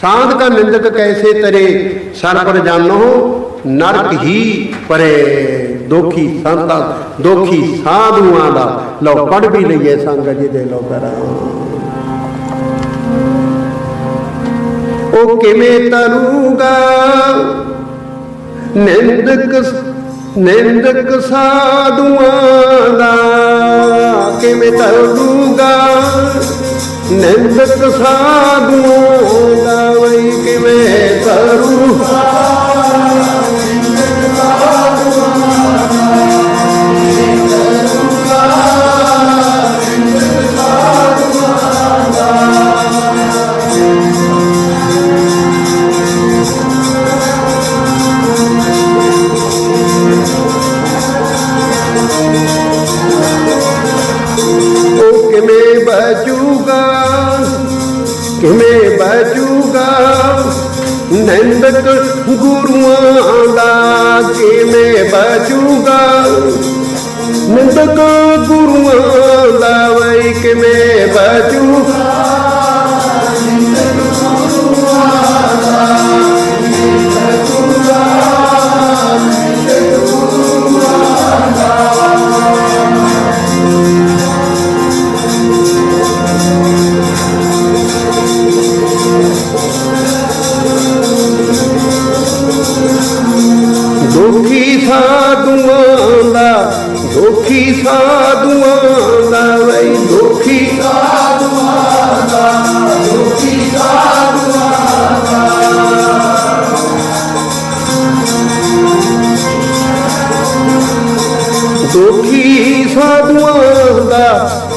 ਸਾਧ ਕਾ ਨਿੰਦਕ ਕੈਸੇ ਤਰੇ? ਸਰ ਪਰ ਜਾਨੋ ਨਰਕ ਹੀ ਪਰੇ। ਦੋਖੀ ਸੰਤਾਂ, ਦੋਖੀ ਸਾਧੂਆਂ ਦਾ ਲਓ ਪੜ ਵੀ ਲਈਏ ਸੰਗ ਜੀ ਦੇ ਲੋ ਕਰਾਂ ਉਹ ਕਿਵੇਂ ਤਰੂਗਾ? ਨਿੰਦਕ ਨਿੰਦਕ ਸਾਧੂਆਂ ਦਾ ਕਿਵੇਂ ਤਰੂਗਾ? ਨਿੰਦਕ ਸਾਧੂ ਦਾ ਵਈ ਕਿਵੇਂ ਤਰੂਗਾ ਨਿੰਦਕ ਗੁਰੂਆਂ ਦਾ ਕਿਵੇਂ ਬਚੂਗਾ? ਨਿੰਦਕ ਗੁਰੂਆਂ ਦਾ ਵਈ ਕਿਵੇਂ ਬਚੂਗਾ?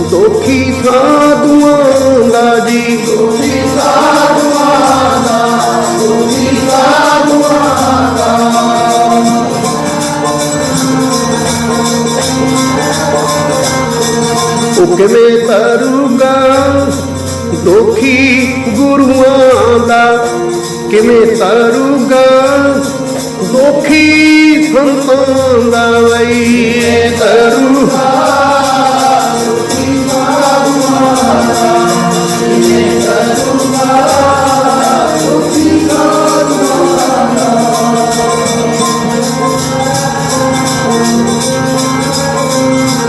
ਦੁਖੀ ਸਾਧੂਆਂ ਦਾ ਵਈ ਦੁਖੀ ਉਹ ਕਿਵੇਂ ਤਰੂਗਾ ਦੁਖੀ ਗੁਰੂਆਂ ਦਾ ਕਿਵੇਂ ਤਰੂਗਾ ਦੁਖੀ ਸੰਤਾਂ ਦਾ ਵਈ ਤਰੂਗਾ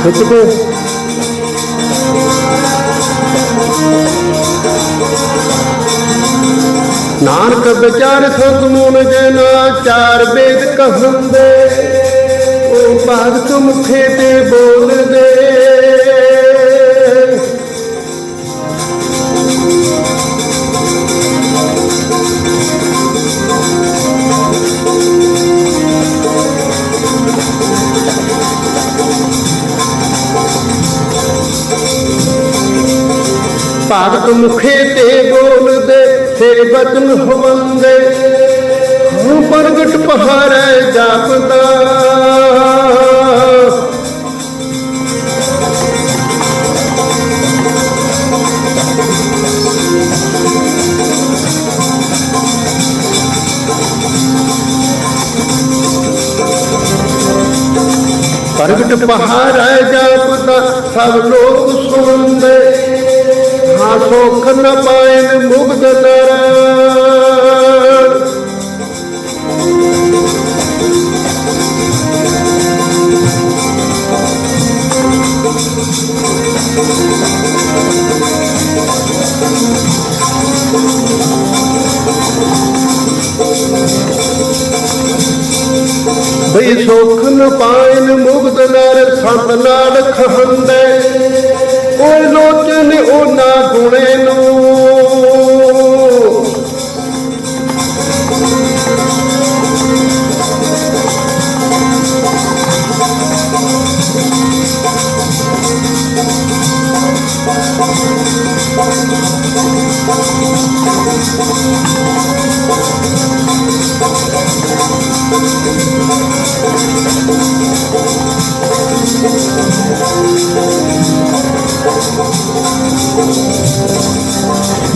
ਖਿੱਚ ਕੇ ਨਾਨਕ ਵਿਚਾਰ ਸਤਮੂਲ ਜਨਾ ਚਾਰ ਵੇਦ ਕਹੰਦੇ। ਉਹ ਭਗਤ ਮੁਖੇ ਤੇ ਬੋਲਦੇ। ਭਗਤ ਮੁਖੇ ਤੇ ਤੇਰੇ ਬਚਨ ਹਵੰਦੇ ਹੂੰ ਪ੍ਰਗਟ ਪਹਾੜੈ ਜਾਪਦਾ। ਪ੍ਰਗਟ ਪਹਾੜੈ ਜਾਪਦਾ, ਸਭ ਲੋਕ ਸੁਣਦੇ। ਹਾਂ ਸੁਖ ਨ ਪਾਇਨ ਮੁਗਧ ਬਈ ਸੁਖ ਨ ਪਾਇਨ ਮੁਗਧ ਨਰ ਸੰਤ ਨਾਲ ਖਹੰਦੇ ਕੋਈ ਲੋਚਨ ਨਾ ਗੁਣੇ ਨੂੰ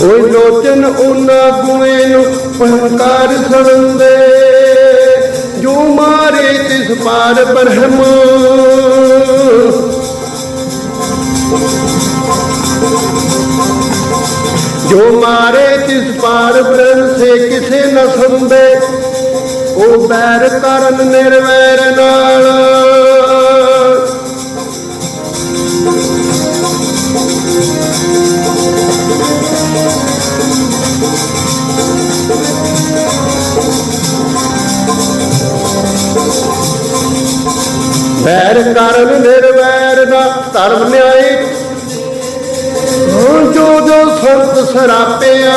ਓਏ ਲੋਚਨ ਉਹਨਾਂ ਗੁਣੇ ਨੂੰ ਪਹੰਕਾਰ ਸੜੰਦੇ, ਜੋ ਮਾਰੇ ਤਿਸ ਪਾਰ ਬ੍ਰਹਮ। ਜੋ ਮਾਰੇ ਤਿਸ ਤਿਸ ਪਾਰ ਬ੍ਰਹਮ ਸੇ ਕਿਸੇ ਨ ਸੰਦੇ ਉਹ ਬੈਰ ਕਰਨ ਨਿਰਵੈਰ ਨਾਲ। ਬੈਰ ਕਰਨ ਨਿਰਵੈਰ ਦਾ ਧਰਮ ਨਿਆਏ। ਜੋ ਜੋ ਸੰਤ ਸਰਾਪਿਆ।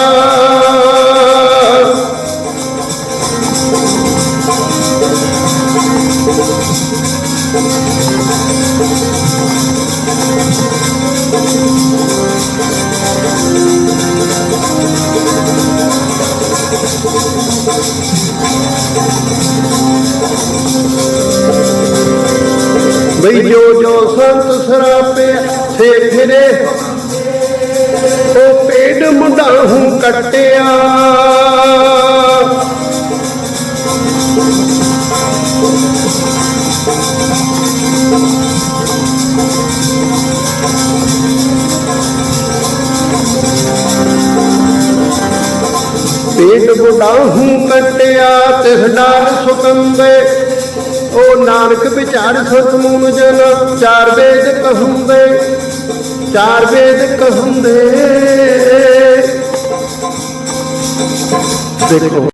ਬਈ ਜੋ ਜੋ ਸੰਤ ਸਰਾਪਿਆ ਸੇ ਫਿਰੇ ਉਹ ਪੇੜ ਮੁੰਡਾਹੂ ਕੱਟਿਆ। ਪੇਟ ਮੁੰਡਾਹੂ ਕੱਟਿਆ, ਤਿਸ ਨਾਲ ਸੁਕੰਦੇ ਉਹ ਨਾਨਕ ਵਿਚਾਰ ਸਤ ਮੂਨ ਜਨ ਚਾਰ ਵੇਦ ਕਹੁੰਦੇ ਚਾਰ ਵੇਦ ਕਹੁੰਦੇ। ਦੇਖੋ।